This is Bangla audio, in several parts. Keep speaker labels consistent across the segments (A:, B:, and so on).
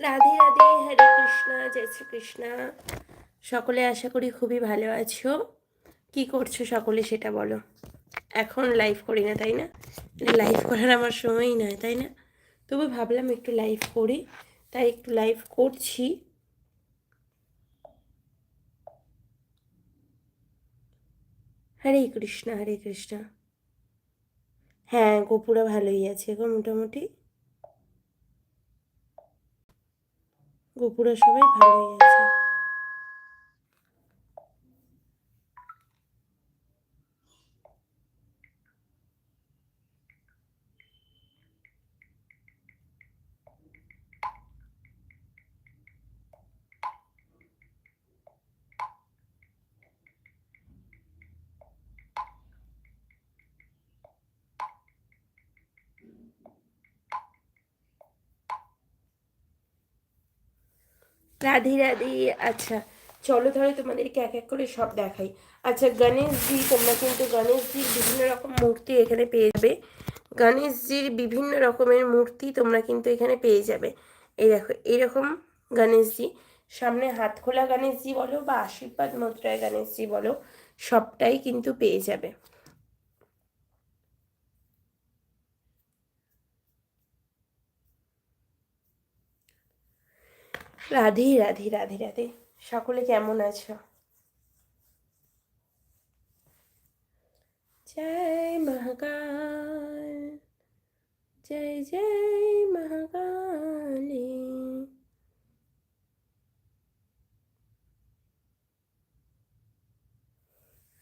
A: রাধে রাধে, হরে কৃষ্ণ, জয় শ্রীকৃষ্ণ। সকলে আশা করি খুবই ভালো আছো। কি করছ সকলে সেটা বলো। এখন লাইভ করি না, তাই না? লাইভ করার আমার সময়ই নয়, তাই না? তবু ভাবলাম একটু লাইভ করি, তাই একটু লাইভ করছি। হরে কৃষ্ণ হরে কৃষ্ণ। হ্যাঁ গোপুরা ভালোই আছে গো মোটামুটি। গোপুরা সবাই ভালোই আছে। রাধে রাধে। আচ্ছা চলো তাহলে তোমাদেরকে এক এক করে সব দেখাই। আচ্ছা গণেশজি, তোমরা কিন্তু গণেশজির বিভিন্ন রকম মূর্তি এখানে পেয়ে যাবে। গণেশজির বিভিন্ন রকমের মূর্তি তোমরা কিন্তু এখানে পেয়ে যাবে। এই দেখো এইরকম গণেশজি। সামনে হাত খোলা গণেশজি বলো বা আশীর্বাদ মুদ্রায় গণেশজি বলো, সবটাই কিন্তু পেয়ে যাবে। রাধে রাধে রাধে রাধে। সকলে কেমন আছো? জয় মহাকাল, জয় জয় মহাকালী।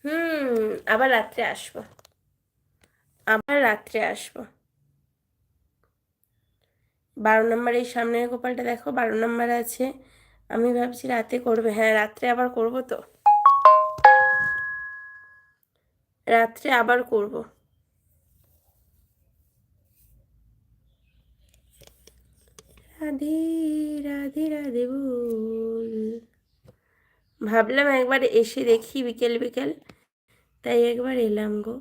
A: হুম, আবার রাত্রে আসব। আবার রাত্রে আসব। বারো নম্বর এই সামনের গোপালটা দেখো, বারো নম্বর আছে। আমি ভাবছি রাতে করবে। হ্যাঁ রাত্রে আবার করব তো। রাত্রে আবার করব। রাধে রাধে রাধে বল। ভাবলাম একবার এসে দেখি বিকেল বিকেল। তাই একবার এলাম গো।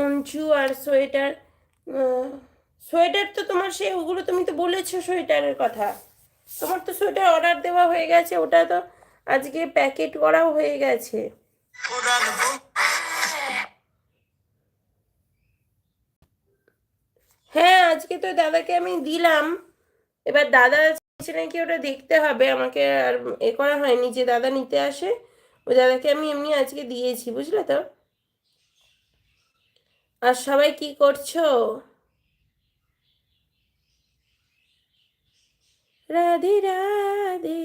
A: উঞ্চু আর সোয়েটার সোয়েটার তো তোমার সে ওগুলো তুমি তো বলেছ সোয়েটারের কথা। তোমার তো সোয়েটার অর্ডার দেওয়া হয়ে গেছে, ওটা তো আজকে প্যাকেট করাও হয়ে গেছে। হ্যাঁ আজকে তো দাদাকে আমি দিলাম। এবার দাদা আছে নাকি ওটা দেখতে হবে, আমাকে আর এ করা হয়নি যে দাদা নিতে আসে। ওই দাদাকে আমি এমনি আজকে দিয়েছি, বুঝলে তো? আর সবাই কি করছ? রাধে রাধে।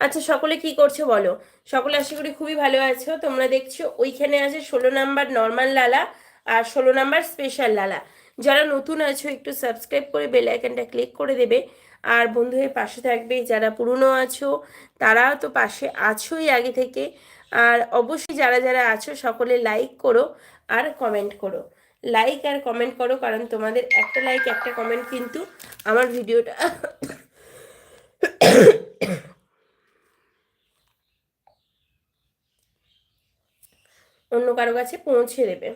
A: আচ্ছা সকলে কি করছ বলো? সকলে আশা করি খুবই ভালো আছো। তোমরা দেখছ, ওইখানে আছে ষোলো নাম্বার নর্মাল লালা আর ষোলো নাম্বার স্পেশাল লালা। যারা নতুন আছো, একটু সাবস্ক্রাইব করে বেল আইকনটা ক্লিক করে দেবে। আর বন্ধু হয়ে পাশে থাকবে যারা পুরনো আছো, তারাও তো পাশে আছোই আগে থেকে। আর অবশ্যই যারা যারা আছো, সকলে লাইক করো আর কমেন্ট করো। লাইক আর কমেন্ট করো, কারণ তোমাদের একটা লাইক একটা কমেন্ট কিন্তু আমার ভিডিওটা অন্য কারও কাছে পৌঁছে দেবে।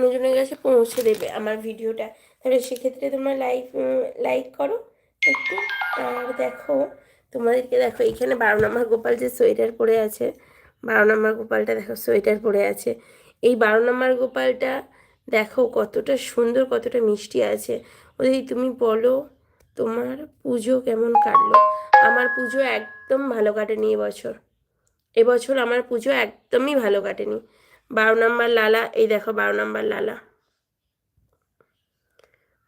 A: অন্যজনের কাছে পৌঁছে দেবে আমার ভিডিওটা। তাহলে সেক্ষেত্রে তোমরা লাইক লাইক করো একটু। আর দেখো, তোমাদেরকে দেখো, এখানে বারো নম্বর গোপাল যে সোয়েটার পরে আছে, বারো নম্বর গোপালটা দেখো সোয়েটার পরে আছে। এই বারো নম্বর গোপালটা দেখো কতটা সুন্দর, কতটা মিষ্টি আছে। ওদের তুমি বলো, তোমার পুজো কেমন কাটলো? আমার পুজো একদম ভালো কাটেনি এবছর। এবছর আমার পুজো একদমই ভালো কাটেনি। বারো নম্বর লালা, এই দেখো বারো নম্বর লালা।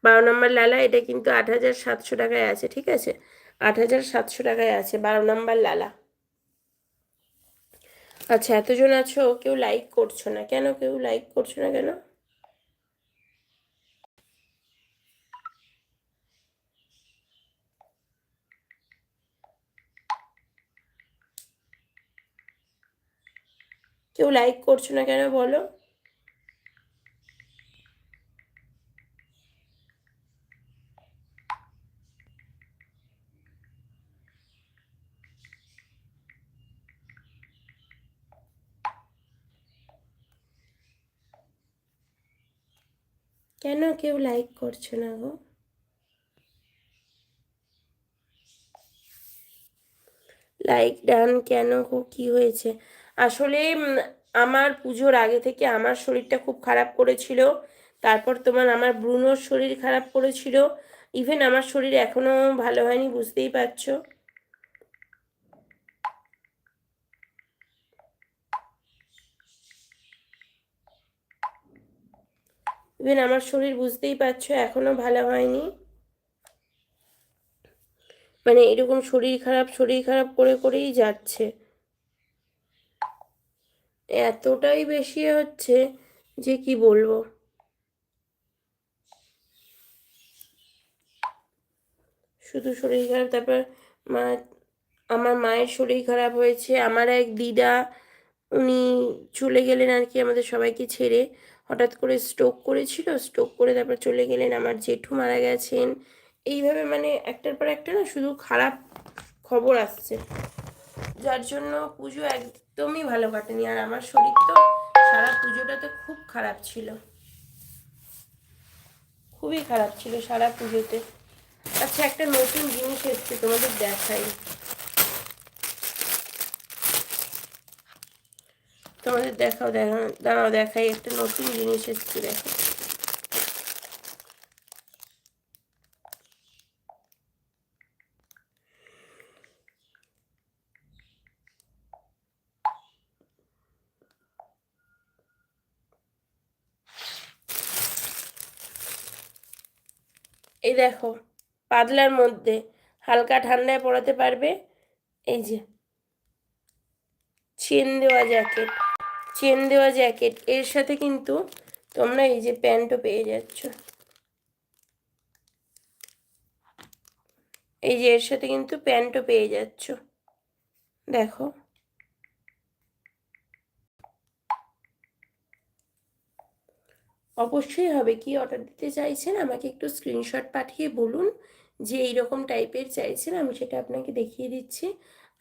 A: বারো নম্বর লালা, এটা কিন্তু আট হাজার সাতশো টাকায় আছে, ঠিক আছে? আট হাজার সাতশো টাকায় আছে, বারো নম্বর লালা। আচ্ছা এতজন আছো, কেউ লাইক করছ না। কেন কেউ লাইক করছ না কেন? কেউ লাইক করছ না কেন বলো? কেন কেউ লাইক করছ না গো? লাইক ডান কেন গো? কি হয়েছে? আসলে আমার পুজোর আগে থেকে আমার শরীরটা খুব খারাপ করেছিল। তারপর তোমার আমার ব্রুনোর শরীর খারাপ করেছিল। ইভেন আমার শরীর এখনও ভালো হয়নি, বুঝতেই পারছ? ইভেন আমার শরীর বুঝতেই পারছ, এখনও ভালো হয়নি। মানে এরকম শরীর খারাপ শরীর খারাপ করে করেই যাচ্ছে। এতটাই বেশি হচ্ছে যে কি বলব? শুধু শরীর খারাপ, তারপর মা, আমার মায়ের শরীর খারাপ হয়েছে, আমার এক দিদা, উনি চলে গেলেন আর কি আমাদের সবাইকে ছেড়ে। হঠাৎ করে স্ট্রোক করেছিল স্ট্রোক করে তারপর চলে গেলেন, আমার জেঠু মারা গেছেন। এইভাবে মানে একটার পর একটা না শুধু খারাপ খবর আসছে। যার জন্য পুজো একদমই ভালো কাটেনি। আর আমার শরীর তো সারা পুজোটা তো খুব খারাপ ছিল। খুবই খারাপ ছিল সারা পুজোতে। আচ্ছা একটা নতুন জিনিস এসছে তোমাদের দেখাই। তোমাদের দেখাও দেখাও দাঁড়াও, দেখাই। একটা নতুন জিনিস এসছে, দেখো। এই দেখো, পাতলার মধ্যে হালকা ঠান্ডায় পরাতে পারবে। এই যে, চেন দেওয়া জ্যাকেট, চেন দেওয়া জ্যাকেট, এর সাথে কিন্তু তোমরা এই যে প্যান্টও পেয়ে যাচ্ছ। এই যে, এর সাথে কিন্তু প্যান্টও পেয়ে যাচ্ছ। দেখো অবশ্যই হবে। কি অর্ডার দিতে চাইছেন? আমাকে একটু স্ক্রিনশট পাঠিয়ে বলুন যে এই রকম টাইপের চাইছেন, আমি সেটা আপনাকে দেখিয়ে দিচ্ছি।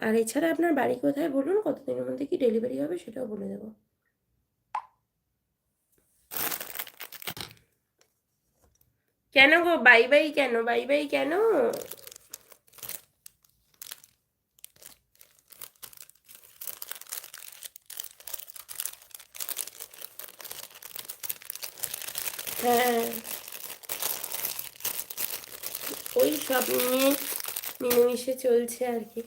A: আর এছাড়া আপনার বাড়ি কোথায় বলুন? কতদিনের মধ্যে কি ডেলিভারি হবে সেটাও বলে দেবো। কেন গো? বাই বাই কেন? বাই বাই কেন হ্যাঁ ওই সব নিয়ে মিলেমিশে চলছে আর কি।